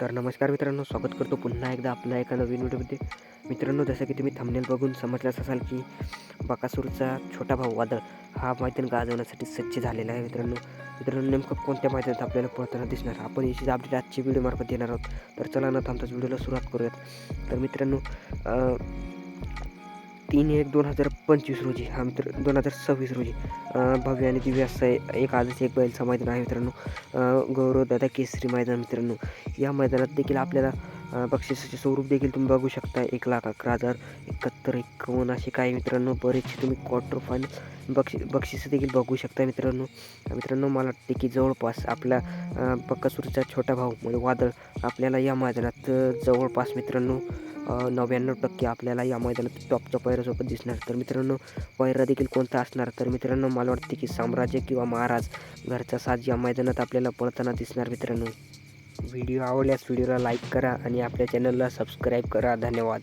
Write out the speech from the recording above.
तर नमस्कार मित्रांनो स्वागत करतो पुन्हा एकदा आपल्या एका नवीन व्हिडिओमध्ये. मित्रांनो जसं की तुम्ही थंबनेल बघून समजलाच असाल की बकासूरचा छोटा भाऊ वादळ हा मैदान गाजवण्यासाठी सज्ज झालेला आहे मित्रांनो. मित्रांनो नेमकं कोणत्या मैदानात आपल्याला पोहोचताना दिसणार? आपण याची अपडेट आजची व्हिडिओमार्फत देणार आहोत. तर चला न थांबताच व्हिडिओला सुरुवात करूयात. तर मित्रांनो तीन एक दोन हजार पंचवीस रोजी हा मित्र दोन हजार सव्वीस रोजी. भव्य आणि दिव्य असं एक आजच एक बैल मैदान आहे मित्रांनो. गौरव गौरवदादा केसरी मैदान मित्रांनो. या मैदानात देखील आपल्याला बक्षिसाचे स्वरूप देखील तुम्ही बघू शकता. एक लाख अकरा हजार एकाहत्तर एकावन्न असे काही मित्रांनो बरेचसे तुम्ही क्वार्टर फायनल बक्षी बक्षिसं देखील बघू शकता मित्रांनो. मित्रांनो मला वाटते की जवळपास आपला अं, छोटा भाऊ म्हणजे वादळ आपल्याला या मैदानात जवळपास मित्रांनो नव्याण्णव टक्के आपल्याला या मैदानात टॉपच्या पैरासोबत दिसणार. तर मित्रांनो पैरा देखील कोणता असणार? तर मित्रांनो मला वाटते की साम्राज्य किंवा महाराज घरचा साज या मैदानात आपल्याला पळताना दिसणार मित्रांनो. व्हिडिओ आवडल्यास व्हिडिओला लाईक करा आणि आपल्या चॅनलला सबस्क्राईब करा. धन्यवाद.